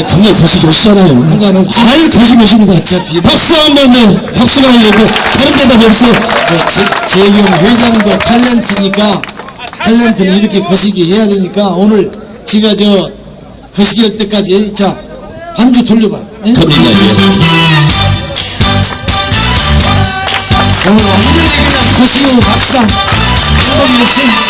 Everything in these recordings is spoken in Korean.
아니, 분명 거시기 오시잖아요. 상관없지. 잘 거시기 오십니다. 어차피 박수 한 번, 네. 박수가 아니고 다른 대답이 없어. 뭐 제- 재경 회장도 탤런트니까 탤런트는 이렇게 거시기 해야 되니까 오늘 지가 저 거시기 할 때까지 자 반주 돌려봐 예? 갑니다, 예. 오늘 완전히 그냥 거시기로 갑시다 방법이 없어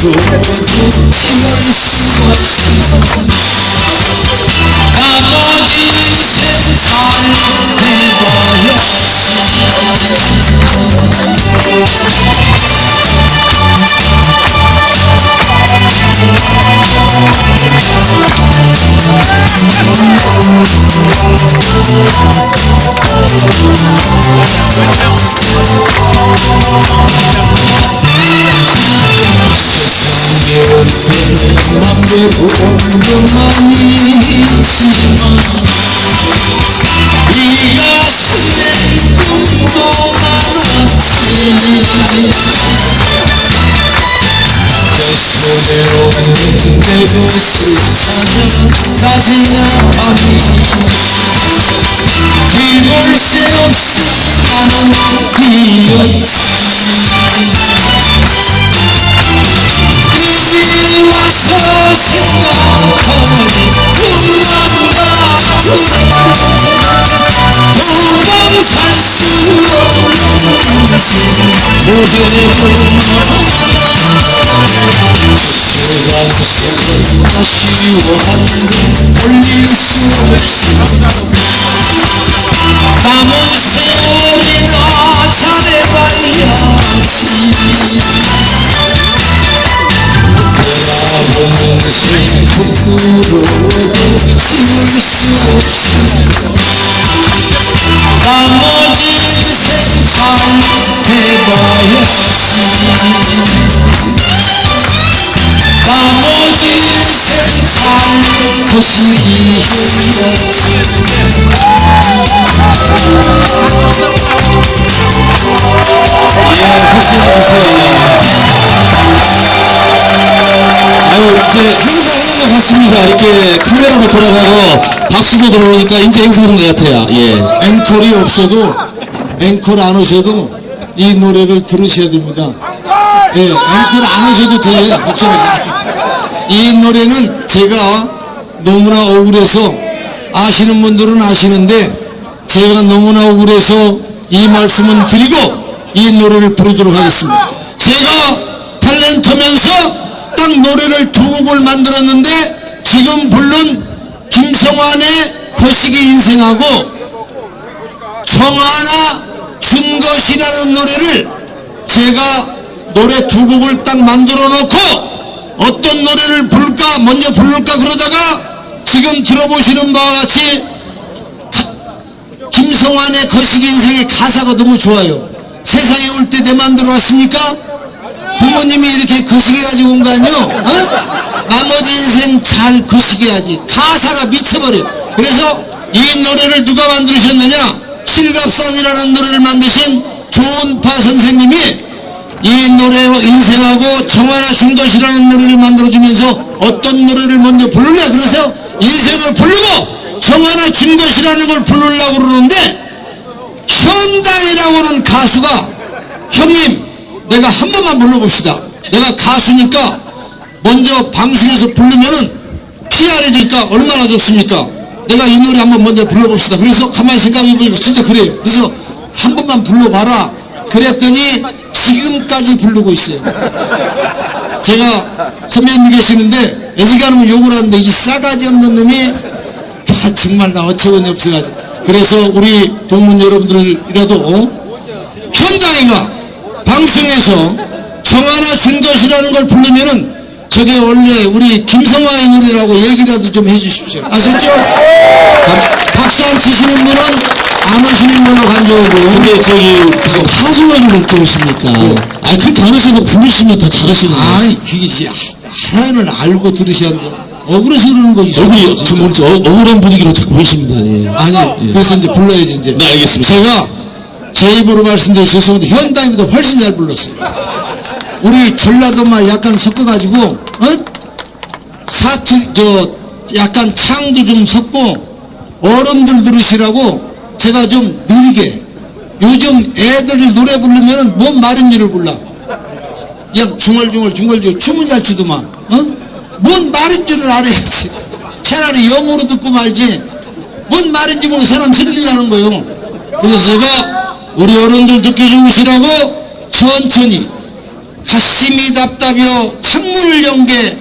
부 러워도 지울 수 없어 나머지 인생 잘 맘대로 운동만이지만 이 가슴에 꿈도 많았지 내 손에 없는 내 곳을 찾아 가지나 밤이 힘을 새 없이 나는 뛰었지 후회도 아쉬워한데 돌릴 수 없어 같습니다. 이렇게 카메라도 돌아가고 박수도 들어오니까 이제 행사하는 것 같아요. 예. 앵콜이 없어도 앵콜 안 오셔도 이 노래를 들으셔야 됩니다. 예, 앵콜 안 오셔도 돼. 걱정하지 마세요. 이 노래는 제가 너무나 억울해서 아시는 분들은 아시는데 제가 너무나 억울해서 이 말씀은 드리고 이 노래를 부르도록 하겠습니다. 제가 탤런트면서 딱 노래를 두 곡을 만들었는데 지금 부른 김성환의 거시기 인생하고 청하나 준 것이라는 노래를 제가 노래 두 곡을 딱 만들어 놓고 어떤 노래를 부를까 먼저 부를까 그러다가 지금 들어보시는 바와 같이 김성환의 거시기 인생의 가사가 너무 좋아요 세상에 올 때내 맘대로 왔습니까? 부모님이 이렇게 거시기 가지고 온 거 아니요? 어? 나머지 인생 잘 거시기야지 가사가 미쳐버려 그래서 이 노래를 누가 만드셨느냐 칠갑산이라는 노래를 만드신 조은파 선생님이 이 노래로 인생하고 청하나 준 것이라는 노래를 만들어주면서 어떤 노래를 먼저 부르냐 그래서 인생을 부르고 청하나 준 것이라는 걸 부르려고 그러는데 현당이라고는 가수가 형님 내가 한 번만 불러봅시다. 내가 가수니까 먼저 방송에서 부르면은 PR이니까 얼마나 좋습니까 내가 이 노래 한번 먼저 불러봅시다. 그래서 가만히 생각해보니까 진짜 그래요. 그래서 한 번만 불러봐라. 그랬더니 지금까지 부르고 있어요. 제가 선배님 계시는데 애지간하면 욕을 하는데 이 싸가지 없는 놈이 다 정말 나 어처구니 없어가지고. 그래서 우리 동문 여러분들이라도 현장이가 방송에서 정 하나 준 것이라는 걸 부르면은 저게 원래 우리 김성화의 노래라고 얘기라도 좀 해주십시오 아셨죠? 박수 안 치시는 분은 안 오시는 걸로 간주하고 근데 저기 무슨 하소연을 들으십니까? 아 그렇게 안 하셔서 부르시면 더 잘하시는데. 아이 그게 지 하나는 알고 들으셔야 돼요 억울해서 그러는 거지 얼굴이 진짜. 좀 오늘 어- 억울한 분위기로 자꾸 보이십니다. 예. 아니 그래서 이제 불러야지 이제 네 알겠습니다. 제가 제 입으로 말씀드려 죄송한데 현당이보다 훨씬 잘 불렀어요 우리 전라도 말 약간 섞어가지고 어? 사투 저 약간 창도 좀 섞고 어른들 들으시라고 제가 좀 느리게 요즘 애들이 노래 부르면은 뭔 말인지를 몰라 그냥 중얼중얼 중얼중얼 춤은 잘 추더만 어? 뭔 말인지를 알아야지 차라리 영어로 듣고 말지 뭔 말인지 모르고 사람 생길라는 거요 그래서 제가 우리 어른들 듣기 좋으시라고 천천히 가심이 답답여 창문을 연게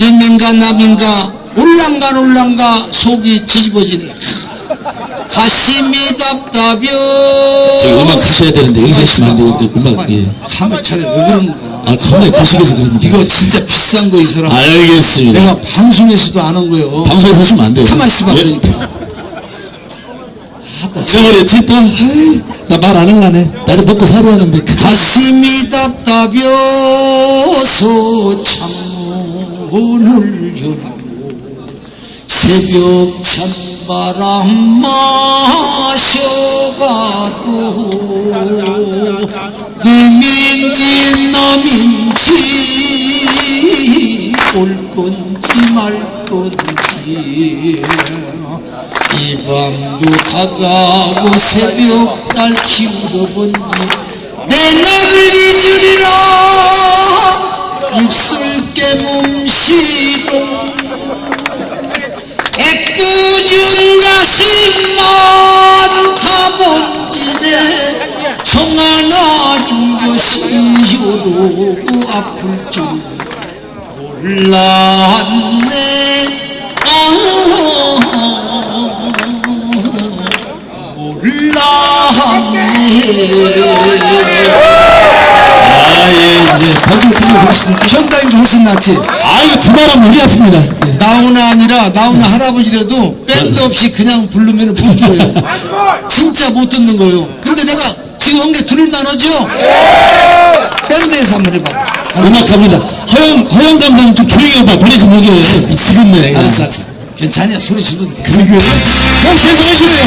님인가 남인가 올랑가 올랑가 속이 뒤집어지네 가심이 답답여 저기 음악 하셔야 되는데 의사시는데 음악 예. 가만 차례 왜 그러는 거야 아 가만히 가시게서 그럽니다. 이거 진짜 비싼 거 이 사람 알겠습니다. 내가 방송에서도 안 한 거예요 방송에서 하시면 안 돼요. 가만 있어봐 예. 그러니까 아따 왜 그랬지 또? 나말 안 할라네. 나도 먹고 살아야 하는데. 가슴이 답답여서 창문을 열고 새벽 찬바람 마셔가도 님인지 남인지 올 건지 말 건지 이 밤도 다가고 새벽 날 기울어 본지 내 나를 잊으리라. 입술 깨몸시로 애꿎은 가슴만 가본지네 청하나 준 것이 요로고 아플 줄 몰랐네 아예 이제 방송 틀려 훨씬 현당이 훨씬 낫지 아 이거 두말하면 머리 아픕니다. 예. 나오나 아니라 나오나 할아버지라도 밴드 없이 그냥 부르면 못 들어요 진짜 못 듣는 거예요 근데 내가 지금 한 게 들을만 하죠? 밴드에서 한번 해봐 음악합니다. 허영 허영 감사님 좀 조용히 해봐. 머리 좀 먹여요. 미치겠네. 그냥. 알았어 알았어 괜찮아 소리 질러도 돼 그러게. 형 계속 하시네요.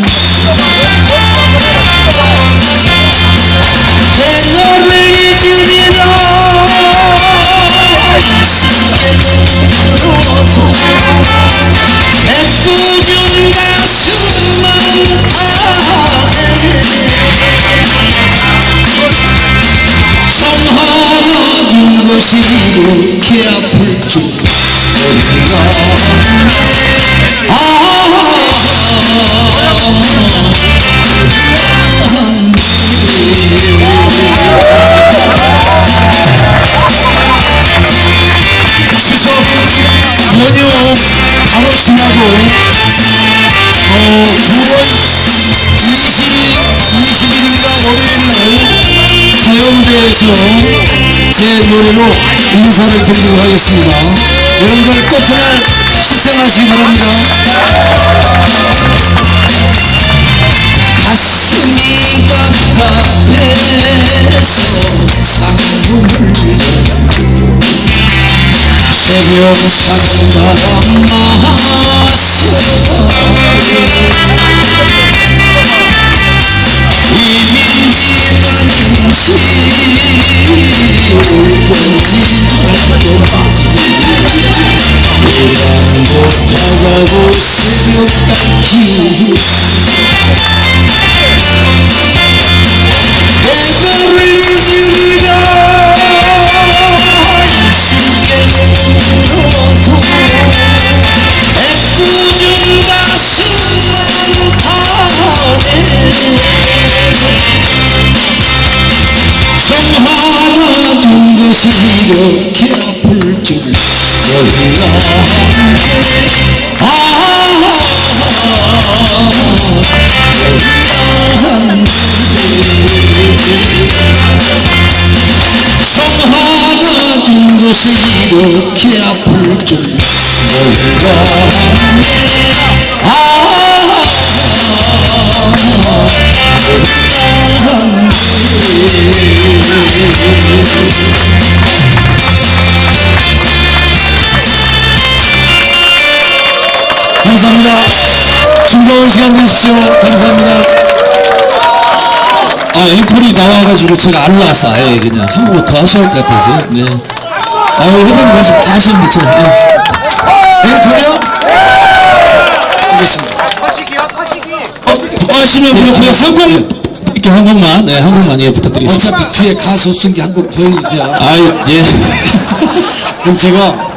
없이 이렇게 아플 줄 몰랐네 아, 아니요, 바로 지나고 어, 9월 20, 20일인가 월요일날 서영대에서 제 노래로 인사를 드리도록 하겠습니다. 여러분들 또 그날 시청하시기 바랍니다. 가슴이 답답해서 상금을 새벽 산바람 마셔 이민지만인지 울건지 내가 못하가 이 이렇게 아플 줄성 하나 준 것이 이렇게 아플 감사합니다. 즐거운 시간 되십시오. 감사합니다. 아, 앵콜이 나와가지고 제가 안 나왔어. 아예 그냥 한국어 더 하셔야 할 것 같아서. 네. 아유, 회장님 말씀 다 하시는 거죠. 네. 앵커요? 알겠습니다. 어, 하시면 그냥, 그냥 한곡 이렇게 한 곡만, 네, 한 곡만 예, 부탁드리겠습니다. 어차피 뒤에 가수 없은 게 한 곡더 있죠. 아유, 예. 그럼 제가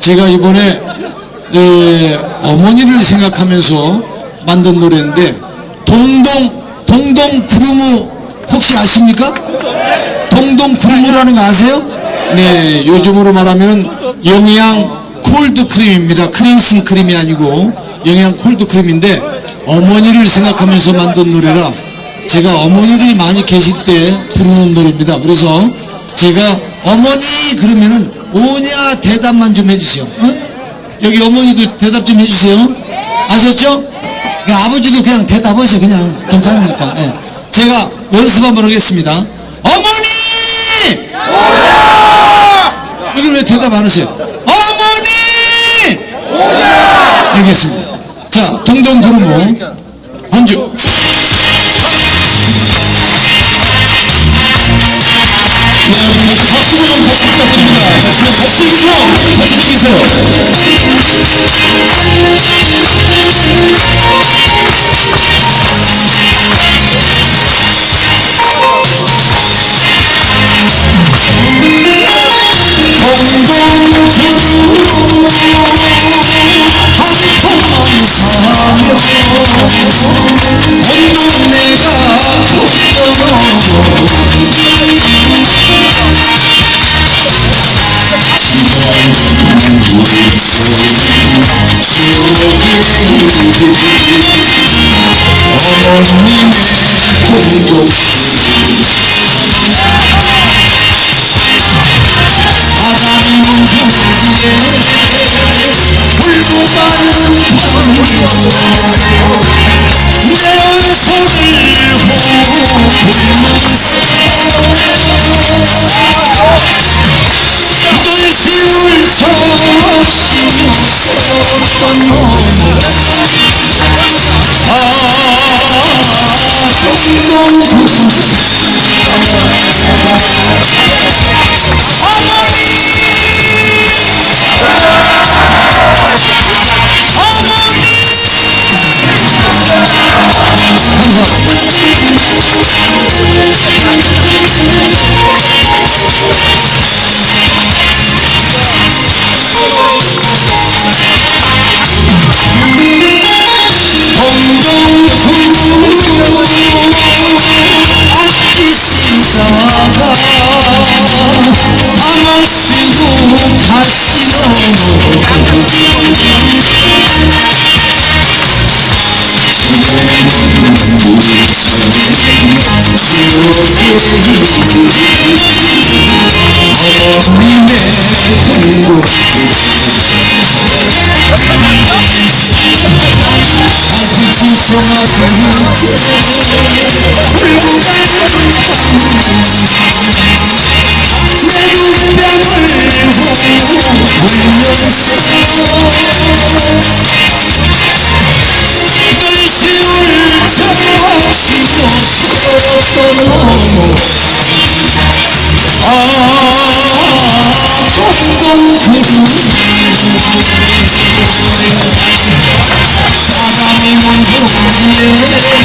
제가 이번에 에, 어머니를 생각하면서 만든 노래인데 동동 동동 구르무 혹시 아십니까? 동동 구르무라는 거 아세요? 네, 요즘으로 말하면 영양 콜드 크림입니다. 크림슨 크림이 아니고 영양 콜드 크림인데 어머니를 생각하면서 만든 노래라 제가 어머니들이 많이 계실 때 부르는 노래입니다. 그래서 제가 어머니 그러면은 오냐 대답만 좀 해주세요. 어? 여기 어머니들 대답 좀 해주세요. 아셨죠? 그냥 아버지도 그냥 대답하세요. 그냥 괜찮으니까. 예. 제가 연습 한번 하겠습니다. 어머니! 여기 왜 대답 안 하세요? 어머니! 알겠습니다. 자, 동동 구르모 반주. 박수 좀 다시 부탁드립니다. 박수, 박수 주세요. 박수 좀 어머님의 동 어머 you.